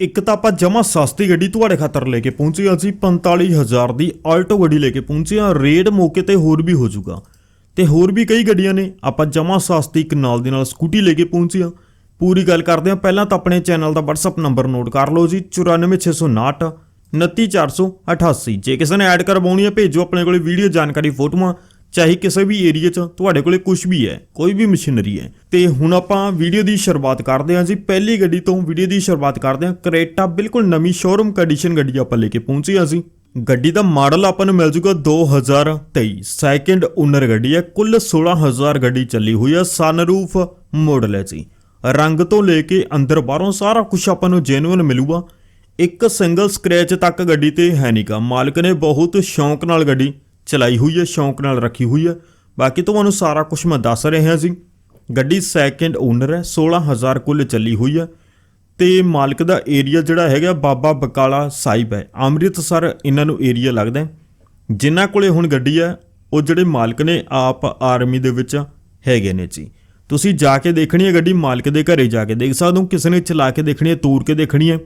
ਇੱਕ ਤਾਂ ਆਪਾਂ ਜਮਾ ਸਸਤੀ ਗੱਡੀ ਤੁਹਾਡੇ ਖਾਤਰ ਲੈ ਕੇ ਪਹੁੰਚੇ ਹਾਂ ਅਸੀਂ 45000 ਦੀ ਆਲਟੋ ਗੱਡੀ ਲੈ ਕੇ ਪਹੁੰਚੇ ਹਾਂ। ਰੇਡ ਮੌਕੇ ਤੇ ਹੋਰ ਵੀ ਹੋ ਜਾਊਗਾ। ਤੇ ਹੋਰ ਵੀ ਕਈ ਗੱਡੀਆਂ ਨੇ, ਆਪਾਂ ਜਮਾ ਸਸਤੀ ਇੱਕ ਨਾਲ ਦੀ ਨਾਲ ਸਕੂਟੀ ਲੈ ਕੇ ਪਹੁੰਚੇ ਹਾਂ। ਪੂਰੀ ਗੱਲ ਕਰਦੇ ਹਾਂ, ਪਹਿਲਾਂ ਤਾਂ ਆਪਣੇ ਚੈਨਲ ਦਾ WhatsApp ਨੰਬਰ ਨੋਟ ਕਰ ਲਓ ਜੀ 94659 29488 ਜੇ ਕਿਸੇ ਨੇ ਐਡ ਕਰਵਾਉਣੀ ਹੈ, ਭੇਜੋ ਆਪਣੇ ਕੋਲੇ ਵੀਡੀਓ ਜਾਣਕਾਰੀ ਫੋਟੋਆਂ। ਚਾਹੇ ਕਿਸੇ ਵੀ ਏਰੀਆ 'ਚ, ਤੁਹਾਡੇ ਕੋਲੇ ਕੁਝ ਵੀ ਹੈ, ਕੋਈ ਵੀ ਮਸ਼ੀਨਰੀ ਹੈ, ਤੇ ਹੁਣ ਆਪਾਂ ਵੀਡੀਓ ਦੀ ਸ਼ੁਰੂਆਤ ਕਰਦੇ ਹਾਂ ਜੀ। ਪਹਿਲੀ ਗੱਡੀ ਤੋਂ ਵੀਡੀਓ ਦੀ ਸ਼ੁਰੂਆਤ ਕਰਦੇ ਹਾਂ। ਕਰੇਟਾ ਬਿਲਕੁਲ ਨਵੀਂ ਸ਼ੋਰੂਮ ਕੰਡੀਸ਼ਨ ਗੱਡੀ ਆਪਾਂ ਲੈ ਕੇ ਪਹੁੰਚੇ ਹਾਂ ਜੀ। ਗੱਡੀ ਦਾ ਮਾਡਲ ਆਪਾਂ ਨੂੰ ਮਿਲ ਜੂਗਾ 2023 ਸੈਕਿੰਡ ਓਨਰ ਗੱਡੀ ਹੈ, ਕੁੱਲ 16000 ਗੱਡੀ ਚੱਲੀ ਹੋਈ ਹੈ ਸਨਰੂਫ ਮਾਡਲ ਹੈ ਜੀ। ਰੰਗ ਤੋਂ ਲੈ ਕੇ ਅੰਦਰ ਬਾਹਰੋਂ ਸਾਰਾ ਕੁਝ ਆਪਾਂ ਨੂੰ ਜੈਨੂਇਨ ਮਿਲੂਗਾ। ਇੱਕ ਸਿੰਗਲ ਸਕ੍ਰੈਚ ਤੱਕ ਗੱਡੀ ਤੇ ਹੈ ਨਹੀਂਗਾ ਮਾਲਕ ਨੇ ਬਹੁਤ ਸ਼ੌਂਕ ਨਾਲ ਗੱਡੀ ਚਲਾਈ ਹੋਈ ਹੈ, ਸ਼ੌਂਕ ਨਾਲ ਰੱਖੀ ਹੋਈ ਹੈ। ਬਾਕੀ ਤੁਹਾਨੂੰ ਸਾਰਾ ਕੁਝ ਮੈਂ ਦੱਸ ਰਿਹਾ ਜੀ। ਗੱਡੀ ਸੈਕਿੰਡ ਓਨਰ ਹੈ 16000 ਕੁੱਲ ਚੱਲੀ ਹੋਈ ਹੈ। ਤੇ ਮਾਲਕ ਦਾ ਏਰੀਆ ਜਿਹੜਾ ਹੈਗਾ, ਬਾਬਾ ਬਕਾਲਾ ਸਾਹਿਬ ਹੈ। ਅੰਮ੍ਰਿਤਸਰ ਇਹਨਾਂ ਨੂੰ ਏਰੀਆ ਲੱਗਦਾ ਹੈ। ਜਿਨ੍ਹਾਂ ਕੋਲੇ ਹੁਣ ਗੱਡੀ ਹੈ, ਉਹ ਜਿਹੜੇ ਮਾਲਕ ਨੇ, ਆਪ ਆਰਮੀ ਦੇ ਵਿੱਚ ਹੈਗੇ ਨੇ ਜੀ। ਤੁਸੀਂ ਜਾ ਕੇ ਦੇਖਣੀ ਹੈ ਗੱਡੀ, ਮਾਲਕ ਦੇ ਘਰੇ ਜਾ ਕੇ ਦੇਖ ਸਕਦੇ ਹੋ। ਕਿਸੇ ਨੇ ਚਲਾ ਕੇ ਦੇਖਣੀ ਹੈ, ਤੂਰ ਕੇ ਦੇਖਣੀ ਹੈ।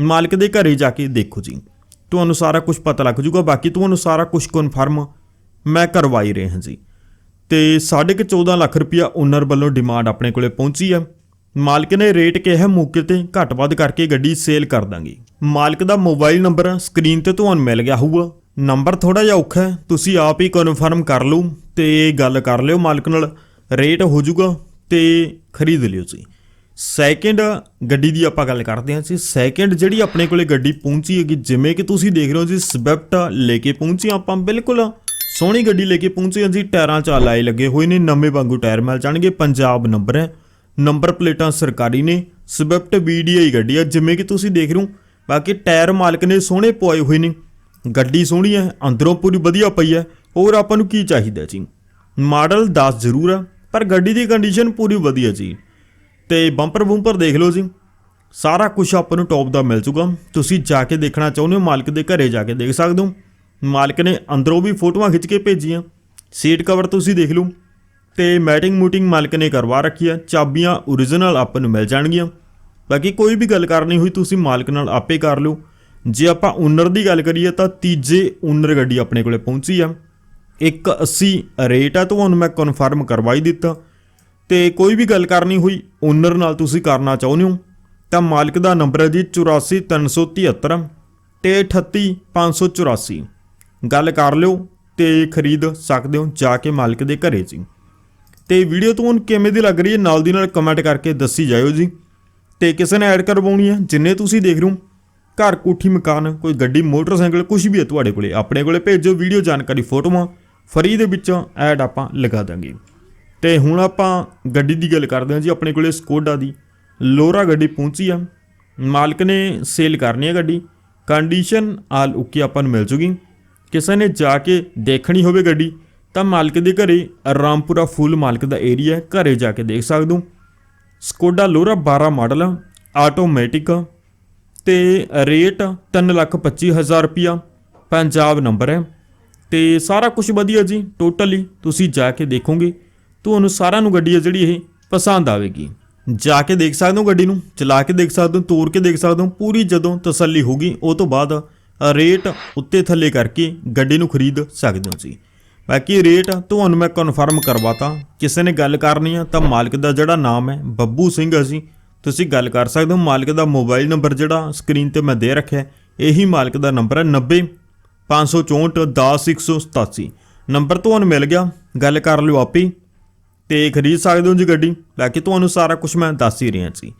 ਮਾਲਕ ਦੇ ਘਰੇ ਜਾ ਕੇ ਦੇਖੋ ਜੀ। ਤੁਹਾਨੂੰ ਸਾਰਾ ਕੁਝ ਪਤਾ ਲੱਗ ਜੂਗਾ, ਬਾਕੀ ਤੁਹਾਨੂੰ ਸਾਰਾ ਕੁਝ ਕਨਫਰਮ ਮੈਂ ਕਰਵਾਈ ਰਿਹਾ ਜੀ। ਤੇ 14.5 ਲੱਖ ਰੁਪਇਆ ਓਨਰ ਵੱਲੋਂ ਡਿਮਾਂਡ ਆਪਣੇ ਕੋਲੇ ਪਹੁੰਚੀ ਹੈ ਮਾਲਕ ਨੇ ਰੇਟ ਕਿਹਾ ਮੌਕੇ ਤੇ ਘੱਟ ਵੱਧ ਕਰਕੇ ਗੱਡੀ ਸੇਲ ਕਰ ਦਾਂਗੇ। ਮਾਲਕ ਦਾ ਮੋਬਾਈਲ ਨੰਬਰ ਸਕਰੀਨ ਤੇ ਤੁਹਾਨੂੰ ਮਿਲ ਗਿਆ ਹੋਊਗਾ। ਨੰਬਰ ਥੋੜਾ ਜਿਹਾ ਔਖਾ ਹੈ, ਤੁਸੀਂ ਆਪ ਹੀ ਕਨਫਰਮ ਕਰ ਲਓ ਤੇ ਗੱਲ ਕਰ ਲਿਓ ਮਾਲਕ ਨਾਲ ਰੇਟ ਹੋ ਜਾਊਗਾ ਤੇ ਖਰੀਦ ਲਿਓ ਜੀ। ਸੈਕਿੰਡ ਗੱਡੀ ਦੀ ਆਪਾਂ ਗੱਲ ਕਰਦੇ ਹਾਂ ਜੀ। ਸੈਕਿੰਡ ਜਿਹੜੀ ਆਪਣੇ ਕੋਲੇ ਗੱਡੀ ਪਹੁੰਚੀ ਹੈਗੀ, ਜਿਵੇਂ ਕਿ ਤੁਸੀਂ ਦੇਖ ਰਹੇ ਹੋ ਜੀ ਸਵਿਫਟ ਲੈ ਕੇ ਪਹੁੰਚੇ ਹਾਂ ਆਪਾਂ, ਬਿਲਕੁਲ ਸੋਹਣੀ ਗੱਡੀ ਲੈ ਕੇ ਪਹੁੰਚੇ ਹਾਂ ਜੀ। ਟਾਇਰਾਂ 'ਚ ਲਾਏ ਲੱਗੇ ਹੋਏ ਨੇ, ਨਵੇਂ ਵਾਂਗੂ ਟਾਇਰ ਮਿਲ ਜਾਣਗੇ। ਪੰਜਾਬ ਨੰਬਰ ਹੈ ਨੰਬਰ ਪਲੇਟਾਂ ਸਰਕਾਰੀ ਨੇ ਸਵਿਫਟ ਵੀਡੀਆਈ ਗੱਡੀ ਆ, ਜਿਵੇਂ ਕਿ ਤੁਸੀਂ ਦੇਖ ਰਹੇ ਹੋ। ਬਾਕੀ ਟਾਇਰ ਮਾਲਕ ਨੇ ਸੋਹਣੇ ਪਵਾਏ ਹੋਏ ਨੇ। ਗੱਡੀ ਸੋਹਣੀ ਹੈ, ਅੰਦਰੋਂ ਪੂਰੀ ਵਧੀਆ ਪਈ ਹੈ। ਹੋਰ ਆਪਾਂ ਨੂੰ ਕੀ ਚਾਹੀਦਾ ਜੀ? ਮਾਡਲ 10 ਜ਼ਰੂਰ ਆ ਪਰ ਗੱਡੀ ਦੀ ਕੰਡੀਸ਼ਨ ਪੂਰੀ ਵਧੀਆ ਜੀ। ਤੇ ਬੰਪਰ ਬੂੰਪਰ ਦੇਖ ਲਓ ਜੀ। ਸਾਰਾ ਕੁਝ ਆਪਾਂ ਨੂੰ ਟੌਪ ਦਾ ਮਿਲ ਜੂਗਾ। ਤੁਸੀਂ ਜਾ ਕੇ ਦੇਖਣਾ ਚਾਹੁੰਦੇ ਹੋ, ਮਾਲਕ ਦੇ ਘਰੇ ਜਾ ਕੇ ਦੇਖ ਸਕਦੇ ਹੋ। ਮਾਲਕ ਨੇ ਅੰਦਰੋਂ ਵੀ ਫੋਟੋਆਂ ਖਿੱਚ ਕੇ ਭੇਜੀਆਂ। ਸੀਟ ਕਵਰ ਤੁਸੀਂ ਦੇਖ ਲਓ। ਤੇ ਮੈਟਿੰਗ ਮੂਟਿੰਗ ਮਾਲਕ ਨੇ ਕਰਵਾ ਰੱਖੀ ਆ। ਚਾਬੀਆਂ ਓਰੀਜਨਲ ਆਪਾਂ ਨੂੰ ਮਿਲ ਜਾਣਗੀਆਂ। ਬਾਕੀ ਕੋਈ ਵੀ ਗੱਲ ਕਰਨੀ ਹੋਈ ਤੁਸੀਂ ਮਾਲਕ ਨਾਲ ਆਪੇ ਕਰ ਲਿਓ। ਜੇ ਆਪਾਂ ਓਨਰ ਦੀ ਗੱਲ ਕਰੀਏ ਤਾਂ ਤੀਜੇ ਓਨਰ ਗੱਡੀ ਆਪਣੇ ਕੋਲੇ ਪਹੁੰਚੀ ਆ। 180 ਰੇਟ ਆ ਤੁਹਾਨੂੰ ਮੈਂ ਕਨਫਰਮ ਕਰਵਾਈ ਦਿੱਤਾ। ਤੇ ਕੋਈ ਵੀ ਗੱਲ ਕਰਨੀ ਹੋਈ ਓਨਰ ਨਾਲ ਤੁਸੀਂ ਕਰਨਾ ਚਾਹੁੰਦੇ ਹੋ, ਤਾਂ ਮਾਲਕ ਦਾ ਨੰਬਰ ਹੈ ਜੀ 84373 ਤੇ 38584 ਗੱਲ ਕਰ ਲਿਓ ਤੇ ਖਰੀਦ ਸਕਦੇ ਹੋ, ਜਾ ਕੇ ਮਾਲਕ ਦੇ ਘਰੇ ਜੀ। ਤੇ ਵੀਡੀਓ ਤੁਹਾਨੂੰ ਕਿਵੇਂ ਦੀ ਲੱਗ ਰਹੀ ਹੈ, ਨਾਲ ਦੀ ਨਾਲ ਕਮੈਂਟ ਕਰਕੇ ਦੱਸੀ ਜਾਇਓ ਜੀ। ਤੇ ਕਿਸੇ ਨੇ ਐਡ ਕਰਵਾਉਣੀ ਹੈ, ਜਿੰਨੇ ਤੁਸੀਂ ਦੇਖ ਰਹੇ ਹੋ, ਘਰ, ਕੋਠੀ, ਮਕਾਨ, ਕੋਈ ਗੱਡੀ, ਮੋਟਰਸਾਈਕਲ ਕੁਝ ਵੀ ਹੈ ਤੁਹਾਡੇ ਕੋਲੇ, ਆਪਣੇ ਕੋਲੇ ਭੇਜੋ ਵੀਡੀਓ ਜਾਣਕਾਰੀ ਫੋਟੋਆਂ, ਫਰੀ ਦੇ ਵਿੱਚੋਂ ਐਡ ਆਪਾਂ ਲਗਾ ਦਾਂਗੇ। ਤੇ ਹੁਣ ਆਪਾਂ ਗੱਡੀ ਦੀ ਗੱਲ ਕਰਦੇ ਹਾਂ ਜੀ, ਆਪਣੇ ਕੋਲੇ ਸਕੋਡਾ ਦੀ। ਲੋਰਾ ਗੱਡੀ ਪਹੁੰਚੀ ਆ। ਮਾਲਕ ਨੇ ਸੇਲ ਕਰਨੀ ਹੈ ਗੱਡੀ। ਕੰਡੀਸ਼ਨ ਆਲ ਓਕੇ ਆਪਾਂ ਨੂੰ ਮਿਲ ਜੂਗੀ। ਕਿਸੇ ਨੇ ਜਾ ਕੇ ਦੇਖਣੀ ਹੋਵੇ ਗੱਡੀ, ਤਾਂ ਮਾਲਕ ਦੇ ਘਰੇ ਰਾਮਪੁਰਾ ਫੁੱਲ ਮਾਲਕ ਦਾ ਏਰੀਆ ਹੈ। ਘਰੇ ਜਾ ਕੇ ਦੇਖ ਸਕਦੇ ਹੋ। ਸਕੋਡਾ ਲੋਰਾ 12 ਮਾਡਲ ਆ ਆਟੋਮੈਟਿਕ ਆ, ਤੇ ਰੇਟ 325000 ਰੁਪਿਆ ਪੰਜਾਬ ਨੰਬਰ ਹੈ। ਤੇ ਸਾਰਾ ਕੁਝ ਵਧੀਆ ਜੀ ਟੋਟਲੀ ਤੁਸੀਂ ਜਾ ਕੇ ਦੇਖੋਗੇ। ਤੁਹਾਨੂੰ ਸਾਰਿਆਂ ਨੂੰ ਗੱਡੀ ਹੈ ਜਿਹੜੀ ਇਹ ਪਸੰਦ ਆਵੇਗੀ। ਜਾ ਕੇ ਦੇਖ ਸਕਦੇ ਹੋ ਗੱਡੀ ਨੂੰ, ਚਲਾ ਕੇ ਦੇਖ ਸਕਦੇ ਹੋ ਤੋਰ ਕੇ ਦੇਖ ਸਕਦੇ ਹੋ, ਪੂਰੀ ਜਦੋਂ ਤਸੱਲੀ ਹੋਗੀ ਉਹ ਤੋਂ ਬਾਅਦ ਰੇਟ ਉੱਤੇ ਥੱਲੇ ਕਰਕੇ ਗੱਡੀ ਨੂੰ ਖਰੀਦ ਸਕਦੇ ਹੋ ਜੀ ਬਾਕੀ ਰੇਟ ਤੁਹਾਨੂੰ ਮੈਂ ਕਨਫਰਮ ਕਰਵਾਤਾ। ਕਿਸੇ ਨੇ ਗੱਲ ਕਰਨੀ ਆ ਤਾਂ ਮਾਲਕ ਦਾ ਜਿਹੜਾ ਨਾਮ ਹੈ, ਬੱਬੂ ਸਿੰਘ ਹੈ ਜੀ, ਤੁਸੀਂ ਗੱਲ ਕਰ ਸਕਦੇ ਹੋ। ਮਾਲਕ ਦਾ ਮੋਬਾਈਲ ਨੰਬਰ ਜਿਹੜਾ ਸਕਰੀਨ ਤੇ ਮੈਂ ਦੇ ਰੱਖਿਆ, ਇਹੀ ਮਾਲਕ ਦਾ ਨੰਬਰ ਹੈ 90 564 10187 ਨੰਬਰ ਤੁਹਾਨੂੰ ਮਿਲ ਗਿਆ, ਗੱਲ ਕਰ ਲਿਓ ਆਪੇ ਹੀ। ਤੇ ਖਰੀਦ ਸਕਦੇ ਹੋ ਜੀ ਗੱਡੀ? ਬਾਕੀ ਤੁਹਾਨੂੰ ਸਾਰਾ ਕੁਝ ਮੈਂ ਦੱਸ ਹੀ ਰਿਹਾ ਸੀ।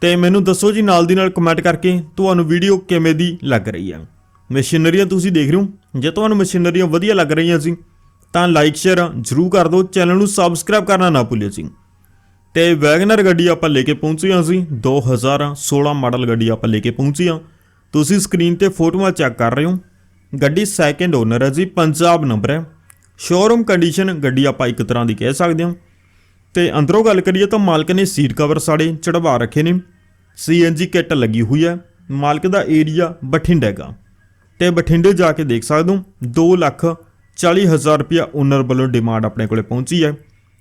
ਤੇ ਮੈਨੂੰ ਦੱਸੋ ਜੀ ਨਾਲ ਦੀ ਨਾਲ ਕਮੈਂਟ ਕਰਕੇ, ਤੁਹਾਨੂੰ ਵੀਡੀਓ ਕਿਵੇਂ ਦੀ ਲੱਗ ਰਹੀ ਹੈ ਮਸ਼ੀਨਰੀਆਂ ਤੁਸੀਂ ਦੇਖ ਰਹੇ ਹੋ? ਜੇ ਤੁਹਾਨੂੰ ਮਸ਼ੀਨਰੀਆਂ ਵਧੀਆ ਲੱਗ ਰਹੀਆਂ ਸੀ, ਤਾਂ ਲਾਈਕ ਸ਼ੇਅਰ ਜ਼ਰੂਰ ਕਰ ਦਿਓ। ਚੈਨਲ ਨੂੰ ਸਬਸਕ੍ਰਾਈਬ ਕਰਨਾ ਨਾ ਭੁੱਲਿਓ ਜੀ। ਤੇ ਵੈਗਨਰ ਗੱਡੀ ਆਪਾਂ ਲੈ ਕੇ ਪਹੁੰਚੇ ਹਾਂ ਸੀ 2016 ਮਾਡਲ ਗੱਡੀ ਆਪਾਂ ਲੈ ਕੇ ਪਹੁੰਚੇ ਹਾਂ। ਤੁਸੀਂ ਸਕਰੀਨ ਤੇ ਫੋਟੋਆਂ ਚੈੱਕ ਕਰ ਰਹੇ ਹੋ। ਗੱਡੀ ਸੈਕੰਡ ਓਨਰ ਹੈ ਜੀ, ਪੰਜਾਬ ਨੰਬਰ ਹੈ। ਸ਼ੋਰੂਮ ਕੰਡੀਸ਼ਨ ਗੱਡੀ ਆਪਾਂ ਇੱਕ ਤਰ੍ਹਾਂ ਦੀ ਕਹਿ ਸਕਦੇ ਹਾਂ। ਤੇ ਅੰਦਰੋਂ ਗੱਲ ਕਰੀਏ ਤਾਂ ਮਾਲਕ ਨੇ ਸੀਟ ਕਵਰ ਸਾੜੇ ਚੜਵਾ ਰੱਖੇ ਨੇ। ਸੀਐਨਜੀ ਕਿੱਟ ਲੱਗੀ ਹੋਈ ਹੈ। ਮਾਲਕ ਦਾ ਏਰੀਆ ਬਠਿੰਡਾ ਹੈਗਾ। ਤੇ ਬਠਿੰਡੇ ਜਾ ਕੇ ਦੇਖ ਸਕਦੇ ਹੋ 2 ਲੱਖ 40 ਹਜ਼ਾਰ ਰੁਪਇਆ ਓਨਰ ਵੱਲੋਂ ਡਿਮਾਂਡ ਆਪਣੇ ਕੋਲੇ ਪਹੁੰਚੀ ਹੈ।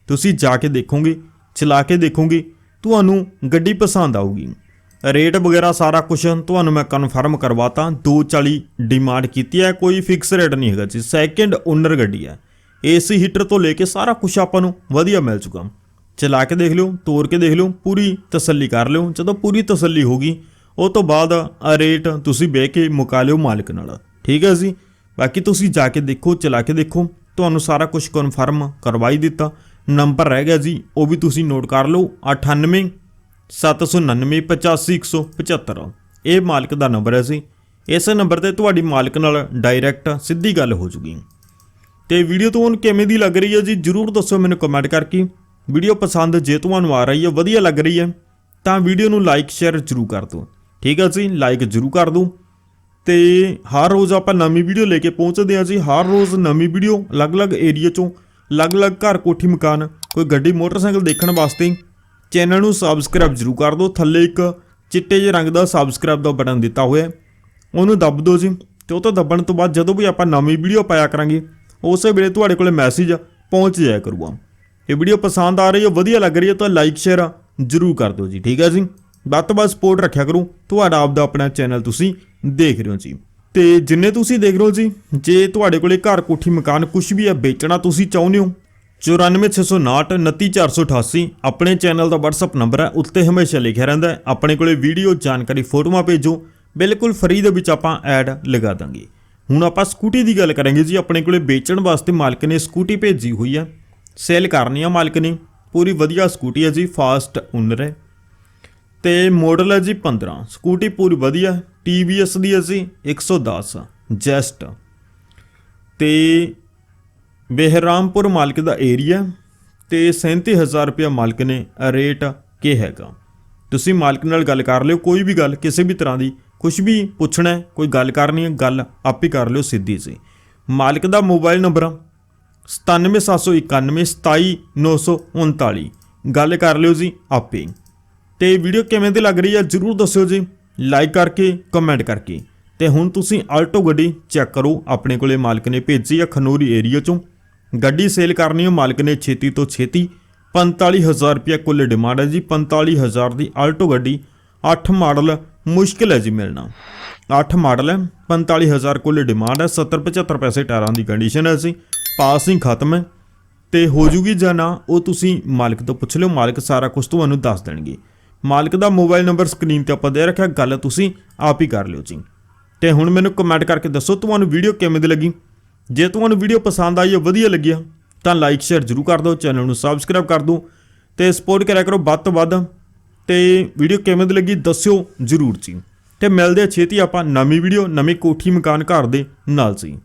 ਤੁਸੀਂ ਜਾ ਕੇ ਦੇਖੋਗੇ, ਚਲਾ ਕੇ ਦੇਖੋਗੇ, ਤੁਹਾਨੂੰ ਗੱਡੀ ਪਸੰਦ ਆਊਗੀ। ਰੇਟ ਵਗੈਰਾ ਸਾਰਾ ਕੁਝ ਤੁਹਾਨੂੰ ਮੈਂ ਕਨਫਰਮ ਕਰਵਾਤਾ। 240 ਡਿਮਾਂਡ ਕੀਤੀ ਹੈ, ਕੋਈ ਫਿਕਸ ਰੇਟ ਨਹੀਂ ਹੈਗਾ ਜੀ। ਸੈਕਿੰਡ ਓਨਰ ਗੱਡੀ ਹੈ। ਏਸੀ ਹੀਟਰ ਤੋਂ ਲੈ ਕੇ ਸਾਰਾ ਕੁਝ ਆਪਾਂ ਨੂੰ ਵਧੀਆ ਮਿਲ ਚੁੱਕਾ। ਚਲਾ ਕੇ ਦੇਖ ਲਿਓ ਤੋੜ ਕੇ ਦੇਖ ਲਿਓ, ਪੂਰੀ ਤਸੱਲੀ ਕਰ ਲਿਓ। ਜਦੋਂ ਪੂਰੀ ਤਸੱਲੀ ਹੋਗੀ ਉਹ ਤੋਂ ਬਾਅਦ ਰੇਟ ਤੁਸੀਂ ਬਹਿ ਕੇ ਮੁਕਾ ਲਿਓ ਮਾਲਕ ਨਾਲ। ਠੀਕ ਹੈ ਜੀ? ਬਾਕੀ ਤੁਸੀਂ ਜਾ ਕੇ ਦੇਖੋ, ਚਲਾ ਕੇ ਦੇਖੋ। ਤੁਹਾਨੂੰ ਸਾਰਾ ਕੁਝ ਕਨਫਰਮ ਕਰਵਾਈ ਦਿੱਤਾ। ਨੰਬਰ ਰਹਿ ਗਿਆ ਜੀ, ਉਹ ਵੀ ਤੁਸੀਂ ਨੋਟ ਕਰ ਲਓ। 98 799 85175 ਇਹ ਮਾਲਕ ਦਾ ਨੰਬਰ ਹੈ ਜੀ। ਇਸ ਨੰਬਰ ਤੇ ਤੁਹਾਡੀ ਮਾਲਕ ਨਾਲ ਡਾਇਰੈਕਟ ਸਿੱਧੀ ਗੱਲ ਹੋ ਜੂਗੀ। ਤੇ ਵੀਡੀਓ ਤੁਹਾਨੂੰ ਕਿਵੇਂ ਦੀ ਲੱਗ ਰਹੀ ਹੈ ਜੀ, ਜਰੂਰ ਦੱਸੋ ਮੈਨੂੰ ਕਮੈਂਟ ਕਰਕੇ। ਵੀਡੀਓ ਪਸੰਦ ਜੇ ਤੁਹਾਨੂੰ ਆ ਰਹੀ ਹੈ, ਵਧੀਆ ਲੱਗ ਰਹੀ ਹੈ, ਤਾਂ ਵੀਡੀਓ ਨੂੰ ਲਾਈਕ ਸ਼ੇਅਰ ਜਰੂਰ ਕਰ ਦਿਓ। ਠੀਕ ਹੈ ਜੀ ਲਾਈਕ ਜਰੂਰ ਕਰ ਦਿਓ। ਤੇ ਹਰ ਰੋਜ਼ ਆਪਾਂ ਨਵੀਂ ਵੀਡੀਓ ਲੈ ਕੇ ਪਹੁੰਚਦੇ ਹਾਂ ਜੀ। ਹਰ ਰੋਜ਼ ਨਵੀਂ ਵੀਡੀਓ ਅਲੱਗ-ਅਲੱਗ ਏਰੀਆ ਚੋਂ, ਅਲੱਗ-ਅਲੱਗ ਘਰ ਕੋਠੀ ਮਕਾਨ, ਕੋਈ ਗੱਡੀ, ਮੋਟਰਸਾਈਕਲ ਦੇਖਣ ਵਾਸਤੇ ਚੈਨਲ ਨੂੰ ਸਬਸਕ੍ਰਾਈਬ ਜਰੂਰ ਕਰ ਦਿਓ। ਥੱਲੇ ਇੱਕ ਚਿੱਟੇ ਜਿਹੇ ਰੰਗ ਦਾ ਸਬਸਕ੍ਰਾਈਬ ਦਾ ਬਟਨ ਦਿੱਤਾ ਹੋਇਆ ਉਹਨੂੰ ਦੱਬ ਦਿਓ ਜੀ। ਤੇ ਉਹ ਤੋਂ ਦੱਬਣ ਤੋਂ ਬਾਅਦ ਜਦੋਂ ਵੀ ਆਪਾਂ ਨਵੀਂ ਵੀਡੀਓ ਪਾਇਆ ਕਰਾਂਗੇ, ਉਸੇ ਵੇਲੇ ਤੁਹਾਡੇ ਕੋਲੇ ਮੈਸੇਜ ਪਹੁੰਚ ਜਾਇਆ ਕਰੂਗਾ। ਇਹ ਵੀਡੀਓ ਪਸੰਦ ਆ ਰਹੀ ਹੈ, ਵਧੀਆ ਲੱਗ ਰਹੀ ਹੈ, ਤਾਂ ਲਾਈਕ ਸ਼ੇਅਰ ਜਰੂਰ ਕਰ ਦਿਓ ਜੀ। ਠੀਕ ਹੈ ਜੀ? ਵੱਧ ਤੋਂ ਵੱਧ ਸਪੋਰਟ ਰੱਖਿਆ ਕਰੋ। ਤੁਹਾਡਾ ਆਪਦਾ ਆਪਣਾ ਚੈਨਲ ਤੁਸੀਂ ਦੇਖ ਰਹੇ ਹੋ ਜੀ। ਤੇ ਜਿੰਨੇ ਤੁਸੀਂ ਦੇਖ ਰਹੇ ਹੋ ਜੀ, ਜੇ ਤੁਹਾਡੇ ਕੋਲੇ ਘਰ ਕੋਠੀ ਮਕਾਨ ਕੁਝ ਵੀ ਹੈ, ਵੇਚਣਾ ਤੁਸੀਂ ਚਾਹੁੰਦੇ ਹੋ 94659 29488 ਆਪਣੇ ਚੈਨਲ ਦਾ WhatsApp ਨੰਬਰ ਹੈ, ਉੱਤੇ ਹਮੇਸ਼ਾ ਲਿਖਿਆ ਰਹਿੰਦਾ ਹੈ। ਆਪਣੇ ਕੋਲੇ ਵੀਡੀਓ ਜਾਣਕਾਰੀ ਫੋਟੋਆਂ ਭੇਜੋ। ਬਿਲਕੁਲ ਫਰੀ ਦੇ ਵਿੱਚ ਆਪਾਂ ਐਡ ਲਗਾ ਦਾਂਗੇ। ਹੁਣ ਆਪਾਂ ਸਕੂਟੀ ਦੀ ਗੱਲ ਕਰਾਂਗੇ ਜੀ। ਆਪਣੇ ਕੋਲੇ ਵੇਚਣ ਵਾਸਤੇ ਮਾਲਕ ਨੇ ਸਕੂਟੀ ਭੇਜੀ ਹੋਈ ਹੈ। ਸੇਲ ਕਰਨੀ ਆ ਮਾਲਕ ਨੇ। ਪੂਰੀ ਵਧੀਆ ਸਕੂਟੀ ਹੈ ਜੀ ਫਾਸਟ ਓਨਰ ਹੈ। ਤੇ ਮਾਡਲ ਹੈ ਜੀ 15 ਸਕੂਟੀ ਪੂਰੀ ਵਧੀਆ TVS ਦੀ ਹੈ ਜੀ 110 ਜੈਸਟ ਤੇ ਬਹਿਰਾਮਪੁਰ ਮਾਲਕ ਦਾ ਏਰੀਆ ਤੇ 37000 ਰੁਪਇਆ ਮਾਲਕ ਨੇ ਰੇਟ ਕੀ ਹੈਗਾ। ਤੁਸੀਂ ਮਾਲਕ ਨਾਲ ਗੱਲ ਕਰ ਲਿਓ, ਕੋਈ ਵੀ ਗੱਲ, ਕਿਸੇ ਵੀ ਤਰ੍ਹਾਂ ਦੀ ਕੁਝ ਵੀ ਪੁੱਛਣਾ ਕੋਈ ਗੱਲ ਕਰਨੀ ਹੈ, ਗੱਲ ਆਪੇ ਕਰ ਲਿਓ ਸਿੱਧੀ ਜੀ। ਮਾਲਕ ਦਾ ਮੋਬਾਈਲ ਨੰਬਰ 97791 27939 ਗੱਲ ਕਰ ਲਿਓ ਜੀ ਆਪੇ। ਤੇ ਵੀਡੀਓ ਕਿਵੇਂ ਦੀ ਲੱਗ ਰਹੀ ਹੈ, ਜਰੂਰ ਦੱਸਿਓ ਜੀ। ਲਾਈਕ ਕਰਕੇ, ਕਮੈਂਟ ਕਰਕੇ। ਤੇ ਹੁਣ ਤੁਸੀਂ ਆਲਟੋ ਗੱਡੀ ਚੈੱਕ ਕਰੋ, ਆਪਣੇ ਕੋਲੇ ਮਾਲਕ ਨੇ ਭੇਜੀ ਆ ਖਨੋਰੀ ਏਰੀਆ ਚੋਂ। ਗੱਡੀ ਸੇਲ ਕਰਨੀ, ਉਹ ਮਾਲਕ ਨੇ ਛੇਤੀ ਤੋਂ ਛੇਤੀ 45000 ਰੁਪਏ ਕੁੱਲ ਡਿਮਾਂਡ ਹੈ ਜੀ। 45000 ਦੀ ਆਲਟੋ ਗੱਡੀ 8 ਮਾਡਲ, ਮੁਸ਼ਕਿਲ ਹੈ ਜੀ ਮਿਲਣਾ। 8 ਮਾਡਲ ਹੈ 45000 ਕੁੱਲ ਡਿਮਾਂਡ ਹੈ। 70 75 ਪੈਸੇ ਟਾਇਰਾਂ ਦੀ ਕੰਡੀਸ਼ਨ ਹੈ ਜੀ। ਪਾਸਿੰਗ ਖਤਮ ਹੈ। ਤੇ ਹੋ ਜੂਗੀ ਜਾਂ ਨਾ, ਉਹ ਤੁਸੀਂ ਮਾਲਕ ਤੋਂ ਪੁੱਛ ਲਿਓ। ਮਾਲਕ ਸਾਰਾ ਕੁਝ ਤੁਹਾਨੂੰ ਦੱਸ ਦੇਣਗੇ। ਮਾਲਕ ਦਾ ਮੋਬਾਈਲ ਨੰਬਰ ਸਕਰੀਨ ਤੇ ਆਪਾਂ ਦੇ ਰੱਖਿਆ। ਗੱਲ ਤੁਸੀਂ ਆਪ ਹੀ ਕਰ ਲਿਓ ਜੀ। ਤੇ ਹੁਣ ਮੈਨੂੰ ਕਮੈਂਟ ਕਰਕੇ ਦੱਸੋ, ਤੁਹਾਨੂੰ ਵੀਡੀਓ ਕਿਵੇਂ ਦੀ ਲੱਗੀ? ਜੇ ਤੁਹਾਨੂੰ ਵੀਡੀਓ ਪਸੰਦ ਆਈ ਹੈ ਵਧੀਆ ਲੱਗਿਆ ਤਾਂ ਲਾਈਕ ਸ਼ੇਅਰ ਜ਼ਰੂਰ ਕਰ ਦਿਓ ਚੈਨਲ ਨੂੰ ਸਬਸਕ੍ਰਾਈਬ ਕਰ ਦਿਓ ਤੇ ਸਪੋਰਟ ਕਰਿਆ ਕਰੋ ਵੱਧ ਤੋਂ ਵੱਧ। ਤੇ ਵੀਡੀਓ ਕਿਵੇਂ ਦੀ ਲੱਗੀ ਦੱਸਿਓ ਜ਼ਰੂਰ ਜੀ। ਤੇ ਮਿਲਦੇ ਛੇਤੀ ਆਪਾਂ ਨਵੀਂ ਵੀਡੀਓ, ਨਵੀਂ ਕੋਠੀ ਮਕਾਨ ਘਰ ਦੇ ਨਾਲ ਜੀ।